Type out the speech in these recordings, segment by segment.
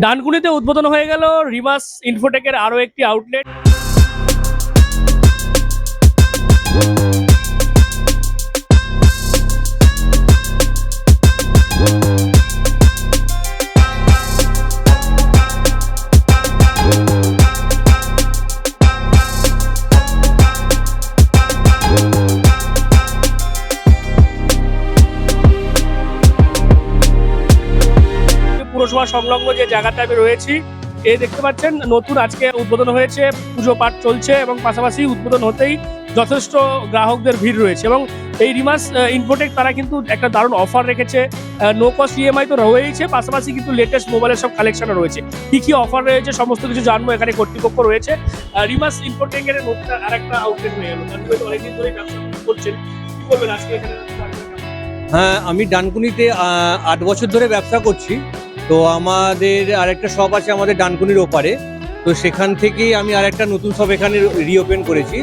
ডানকুনিতে উদ্বোধন হয়ে গেল রিমাস ইনফোটেকের আরও একটি আউটলেট পুরসভা সংলগ্ন যে জায়গাটা আমি রয়েছি এই দেখতে পাচ্ছেন নতুন আজকে উদ্বোধন হয়েছে, পুজো পাঠ চলছে এবং পাশাপাশি উদ্বোধন হতেই যথেষ্ট গ্রাহকদের ভিড় রয়েছে এবং এই রিমাস ইনফোটেক তারা কিন্তু একটা দারুণ অফার রেখেছে। নো কস্ট ইএমআই তো রয়েছে পাশাপাশি কিন্তু লেটেস্ট মোবাইলের সব কালেকশনও রয়েছে। কি কি অফার রয়েছে, সমস্ত কিছু জানব এখানে কর্তৃপক্ষ রয়েছে। রিমাস ইনফোটেকের নতুন আর একটা আউটলেট হয়ে গেল। অনেকদিন ধরে ব্যবসা করছেন। কি বলবেন আজকে এখানে? হ্যাঁ আমি ডানকুনিতে আট বছর ধরে ব্যবসা করছি। তো আমাদের আরেকটা শপ আছে আমাদের ডানকুনির ওপারে। তো সেখান থেকেই আমি আরেকটা নতুন শপ এখানে রিওপেন করেছি।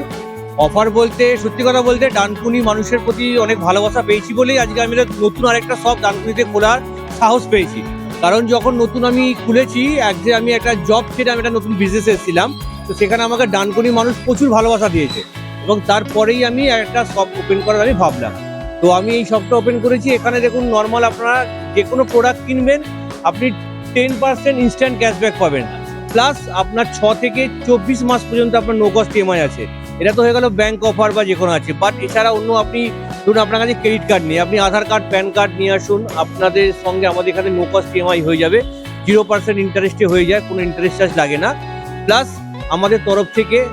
অফার বলতে, সত্যি কথা বলতে ডানকুনি মানুষের প্রতি অনেক ভালোবাসা পেয়েছি বলেই আজকে আমি নতুন আরেকটা শপ ডানকুনিতে খোলার সাহস পেয়েছি। কারণ যখন নতুন আমি খুলেছি, এক যে আমি একটা জব ছেড়ে আমি একটা নতুন বিজনেস এসেছিলাম, তো সেখানে আমাকে ডানকুনি মানুষ প্রচুর ভালোবাসা দিয়েছে। এবং তারপরেই আমি একটা শপ ওপেন করার আমি ভাবলাম। তো আমি এই শপটা ওপেন করেছি। এখানে দেখুন নর্মাল আপনারা যে কোনো প্রোডাক্ট কিনবেন আপনি টেন পার্সেন্ট ইনস্ট্যান্ট ক্যাশব্যাক পাবেন। প্লাস আপনার ছ থেকে চব্বিশ মাস পর্যন্ত আপনার নো কস্ট ইএমআই আছে। এটা তো হয়ে গেল ব্যাংক অফার বা যে কোনো আছে। বাট এছাড়া অন্য আপনি ধরুন আপনার কাছে ক্রেডিট কার্ড নেই। আপনি আধার কার্ড প্যান কার্ড নিয়ে আসুন। আপনাদের সঙ্গে আমাদের এখানে নো কস্ট ইএমআই হয়ে যাবে। জিরো পার্সেন্ট ইন্টারেস্টে হয়ে যায়। কোনো ইন্টারেস্ট চার্জ লাগে না। প্লাস আমাদের তরফ থেকে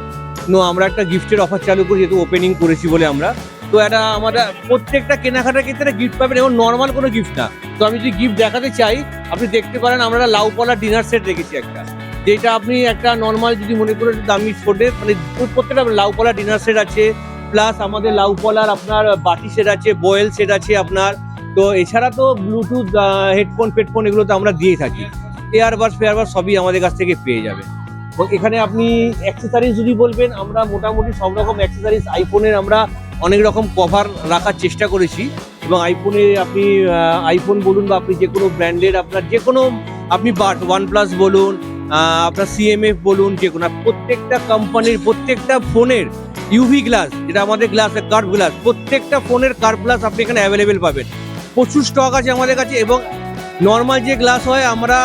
নো আমরা একটা গিফটের অফার চালু করি, যেহেতু ওপেনিং করেছি বলে আমরা। তো এটা আমরা প্রত্যেকটা কেনাকাটার ক্ষেত্রে গিফট পাবেন এবং নর্মাল কোনো গিফট না। তো আমি যদি গিফট দেখাতে চাই, আপনি দেখতে পারেন আমরা লাউ পলা ডিনার সেট রেখেছি একটা। যেটা আপনি একটা নর্মাল যদি মনে করেন দামি ছোটে মানে প্রত্যেকটা লাউ পলা ডিনার সেট আছে প্লাস আমাদের লাউপলার আপনার বাটি সেট আছে বয়েল সেট আছে আপনার। তো এছাড়া তো ব্লুটুথ হেডফোন ফেডফোন এগুলো তো আমরা দিয়ে থাকি। এয়ারবাস ফেয়ারবাস সবই আমাদের কাছ থেকে পেয়ে যাবে এখানে আপনি অ্যাক্সেসারিজ যদি বলবেন, আমরা মোটামুটি সব রকম অ্যাক্সেসারিজ আইফোনের আমরা অনেক রকম কভার রাখার চেষ্টা করেছি এবং আইফোনে আপনি আইফোন বলুন বা আপনি যে কোনো ব্র্যান্ডের আপনার যে কোনো, আপনি বাট ওয়ান প্লাস বলুন আপনার সিএমএফ বলুন, যে কোনো, প্রত্যেকটা কোম্পানির প্রত্যেকটা ফোনের ইউভি গ্লাস যেটা আমাদের গ্লাস কার্ভ গ্লাস প্রত্যেকটা ফোনের কার্ভ গ্লাস আপনি এখানে অ্যাভেলেবেল পাবেন। প্রচুর স্টক আছে আমাদের কাছে এবং নর্মাল যে গ্লাস হয়, আমরা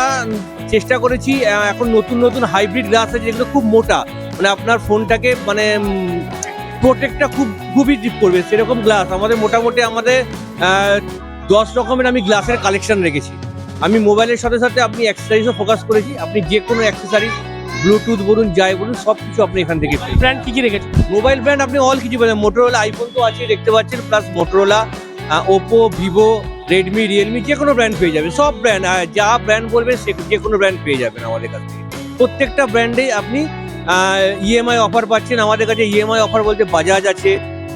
চেষ্টা করেছি এখন নতুন নতুন হাইব্রিড গ্লাস আছে যেগুলো খুব মোটা। মানে আপনার ফোনটাকে মানে প্রোটেক্টটা খুব খুবই ডিপ করবে। সেরকম গ্লাস আমাদের মোটামুটি আমাদের দশ রকমের আমি গ্লাসের কালেকশন রেখেছি। আমি মোবাইলের সাথে সাথে আপনি অ্যাক্সেসারিজও ফোকাস করেছি। আপনি যে কোনো অ্যাক্সেসারিজ ব্লুটুথ বলুন যাই বলুন সব কিছু আপনি এখান থেকে ব্র্যান্ড কী কী রেখেছে মোবাইল ব্র্যান্ড আপনি অল কিছু পাবেন। মোটোরোলা আইফোন তো আছে দেখতে পাচ্ছেন plus Motorola Oppo Vivo Redmi Realme যে কোনো ব্র্যান্ড পেয়ে যাবেন। সব ব্র্যান্ড যা ব্র্যান্ড বলবেন সে যে কোনো ব্র্যান্ড পেয়ে যাবেন আমাদের কাছ থেকে। প্রত্যেকটা ব্র্যান্ডেই আপনি ইএমআই অফার পাচ্ছেন। আমাদের কাছে ইএমআই অফার বলতে বাজাজ আছে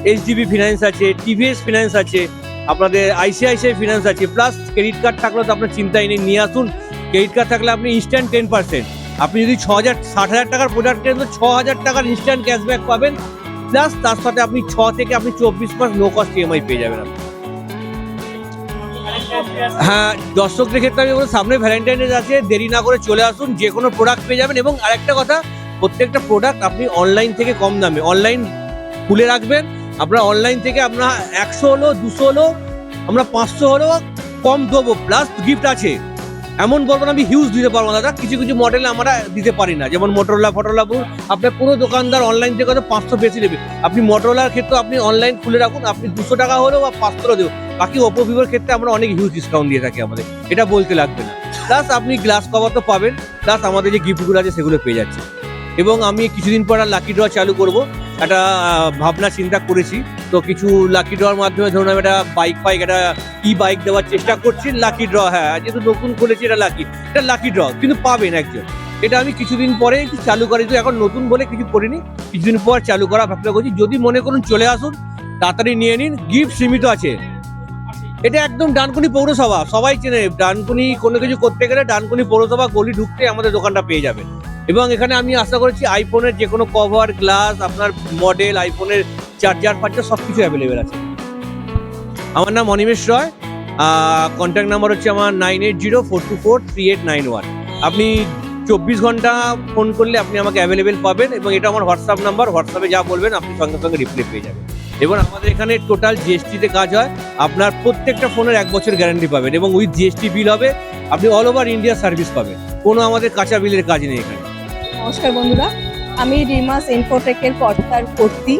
এইচডিবি ফিনান্স আছে টিভিএস ফিনান্স আছে, আপনাদের আইসিআইসিআই ফিনান্স আছে। প্লাস ক্রেডিট কার্ড থাকলে তো আপনার চিন্তাই নেই, নিয়ে আসুন। ক্রেডিট কার্ড থাকলে আপনি ইনস্ট্যান্ট টেন পার্সেন্ট আপনি যদি ছ হাজার ষাট হাজার টাকার প্রোডাক্ট কেনেন, তো ছ হাজার টাকার ইনস্ট্যান্ট ক্যাশব্যাক পাবেন। প্লাস তার সাথে আপনি ছ থেকে আপনি চব্বিশ মাস নো কস্ট ইএমআই পেয়ে যাবেন আপনি। হ্যাঁ দর্শকদের ক্ষেত্রে আমি বলব, সামনে ভ্যালেন্টাইন ডে আছে, দেরি না করে চলে আসুন যে কোনো প্রোডাক্ট পেয়ে যাবেন। এবং আরেকটা কথা প্রত্যেকটা প্রোডাক্ট আপনি অনলাইন থেকে কম দামে অনলাইন খুলে রাখবেন। আপনার অনলাইন থেকে আপনার একশো হলো, দুশো হলো, আমরা পাঁচশো হলেও কম দেবো। প্লাস গিফট আছে। এমন বলব না আমি হিউজ দিতে পারব না, দাদা। কিছু কিছু মডেল আমরা দিতে পারি না। যেমন মোটরোলা ফটোলা বলুন, আপনার কোনো দোকানদার অনলাইন থেকে হয়তো পাঁচশো বেশি নেবে। আপনি মোটরোলার ক্ষেত্রে আপনি অনলাইন খুলে রাখুন, আপনি দুশো টাকা হলেও বা পাঁচশো দেবো। বাকি ওপো ভিভোর ক্ষেত্রে আমরা অনেক হিউজ ডিসকাউন্ট দিয়ে থাকি আমাদের। এটা বলতে লাগবে না। প্লাস আপনি গ্লাস কভার তো পাবেন। প্লাস আমাদের যে গিফটগুলো আছে সেগুলো পেয়ে যাচ্ছে এবং আমি কিছুদিন পর আর লাকি ড্র চালু করব। একটা ভাবনা, চিন্তা করেছি। তো কিছু লাকি ড্রর মাধ্যমে ধরুন আমি একটা বাইক ফাইক একটা ই বাইক দেওয়ার চেষ্টা করছি লাকি ড্র হ্যাঁ যেহেতু নতুন খুলেছি, এটা লাকি এটা লাকি ড্র কিন্তু পাবেন একজন। এটা আমি কিছুদিন পরে চালু করি তো এখন নতুন বলে কিছু করিনি। কিছুদিন পর চালু করা ভাবনা করছি, যদি মনে করুন চলে আসুন, তাড়াতাড়ি নিয়ে নিন গিফট সীমিত আছে। এটা একদম ডানকুনি পৌরসভা, সবাই চেনে, ডানকুনি কোনো কিছু করতে গেলে ডানকুনি পৌরসভা গলি ঢুকতে আমাদের দোকানটা পেয়ে যাবেন। এবং এখানে আমি আশা করেছি আইফোনের যে কোনো কভার গ্লাস আপনার মডেল আইফোনের চার্জার ফার্জার সব কিছু অ্যাভেলেবেল আছে। আমার নাম অনিমেষ রয় কন্ট্যাক্ট নাম্বার হচ্ছে আমার nine eight zero four two four three eight nine one আপনি চব্বিশ ঘণ্টা ফোন করলে আপনি আমাকে অ্যাভেলেবেল পাবেন এবং এটা আমার হোয়াটসঅ্যাপ নাম্বার হোয়াটসঅ্যাপে যা বলবেন আপনি সঙ্গে সঙ্গে রিপ্লাই পেয়ে যাবেন। এবং আমাদের এখানে টোটাল জিএসটিতে কাজ হয়, আপনার প্রত্যেকটা ফোনের এক বছর গ্যারান্টি পাবেন এবং উইথ জিএসটি বিল হবে, আপনি অল ওভার ইন্ডিয়া সার্ভিস পাবেন। কোনো আমাদের কাঁচা বিলের কাজ নেই এখানে। নমস্কার বন্ধুরা, আমি রিমাস ইনফোটেকের কর্তার কর্তি,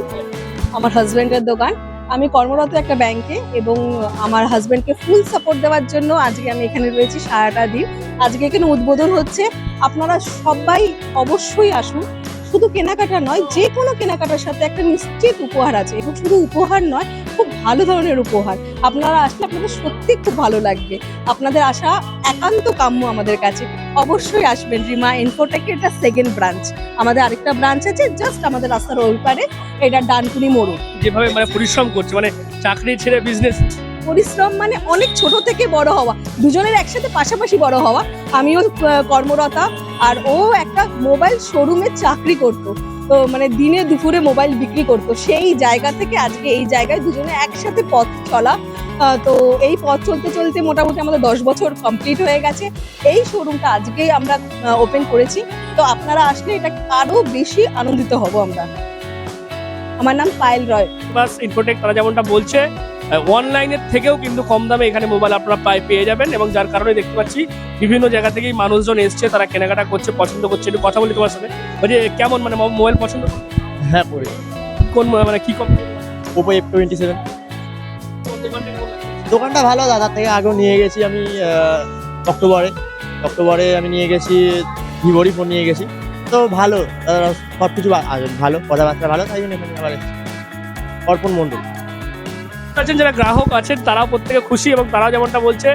আমার হাজব্যান্ডের দোকান। আমি কর্মরত একটা ব্যাংকে এবং আমার হাজব্যান্ডকে ফুল সাপোর্ট দেওয়ার জন্য আজকে আমি এখানে রয়েছি সারাটা দিন। আজকে এখানে উদ্বোধন হচ্ছে, আপনারা সবাই অবশ্যই আসুন শুধু কেনাকাটা নয় যে কোনো কেনাকাটার সাথে একটা নিশ্চিত উপহার আছে। এবং শুধু উপহার নয়, খুব ভালো ধরনের উপহার। আপনারা আসলে আপনাদের সত্যি খুব ভালো লাগবে। আপনাদের আসা একান্ত কাম্য আমাদের কাছে। অবশ্যই আসবেন রিমা ইনফোটেকের এটা সেকেন্ড ব্রাঞ্চ আমাদের আরেকটা ব্রাঞ্চ আছে জাস্ট আমাদের রাস্তার ওই পারে। এটা ডানকুনি মোড়। যেভাবে মানে পরিশ্রম করছে মানে চাকরি ছেড়ে বিজনেস পরিশ্রম মানে অনেক ছোট থেকে বড় হওয়া। দুজনের একসাথে পাশাপাশি বড় হওয়া। আমিও কর্মরতা আর ও একটা মোবাইল শোরুমে চাকরি করতো। তো মানে দিনে দুপুরে মোবাইল বিক্রি করতো। সেই জায়গা থেকে আজকে এই জায়গায় দুজনে একসাথে পথ চলা। তো এই পথ চলতে চলতে মোটামুটি আমাদের দশ বছর কমপ্লিট হয়ে গেছে। এই শোরুমটা আজকেই আমরা ওপেন করেছি। তো আপনারা আসলে এটা আরও বেশি আনন্দিত হব আমরা। আমার নাম পায়েল রয়। বাস ইনফোটেক তারা যেমনটা বলছে অনলাইনের থেকেও কিন্তু কম দামে এখানে মোবাইল আপনারা পাই পেয়ে যাবেন এবং যার কারণে দেখতে পাচ্ছি বিভিন্ন জায়গা থেকেই মানুষজন এসছে তারা কেনাকাটা করছে পছন্দ করছে। একটু কথা বলি তোমার সাথে। যে কেমন মানে মোবাইল পছন্দ? হ্যাঁ পড়ি। কোন মানে কি কম? ওপো এফ টোয়েন্টি সেভেন দোকানটা ভালো দাদার থেকে আগেও নিয়ে গেছি আমি অক্টোবরে। অক্টোবরে আমি নিয়ে গেছি ভিভোরই ফোন নিয়ে গেছি। তো ভালো সব কিছু ভালো কথাবার্তা ভালো তাই জন্য এখানে আবার। অর্পণ মণ্ডল। আছেন, যারা গ্রাহক আছেন, তারাও প্রত্যেকে খুশি এবং তারাও যেমনটা বলছে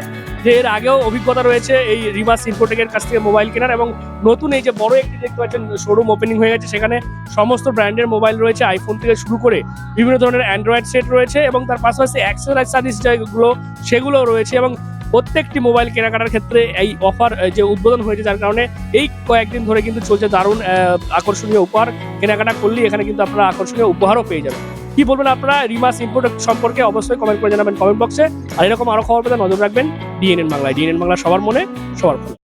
যে এর আগেও অভিজ্ঞতা রয়েছে এই রিমাস ইনফোটেকের কাছ থেকে মোবাইল কেনার এবং নতুন এই যে বড় একটি দেখতে পাচ্ছেন শোরুম ওপেনিং হয়ে গেছে, সেখানে সমস্ত ব্র্যান্ডের মোবাইল রয়েছে আইফোন থেকে শুরু করে বিভিন্ন ধরনের অ্যান্ড্রয়েড সেট রয়েছে এবং তার পাশাপাশি অ্যাক্সেসরিজ সার্ভিস যেগুলো, সেগুলো রয়েছে এবং প্রত্যেকটি মোবাইল কেনাকাটার ক্ষেত্রে এই অফার যে উদ্বোধন হয়েছে, যার কারণে এই কয়েকদিন ধরে কিন্তু চলছে দারুণ আকর্ষণীয় উপহার কেনাকাটা করলেই এখানে কিন্তু আপনারা আকর্ষণীয় উপহারও পেয়ে যাবেন। কি বলবেন আপনারা? রিমাস ইম্পোর্ট সম্পর্কে অবশ্যই কমেন্ট করে জানাবেন কমেন্ট বক্সে আর এরকম আরও খবর পেতে নজর রাখবেন ডিএনএন বাংলায়। ডিএনএন বাংলা সবার মনে, সবার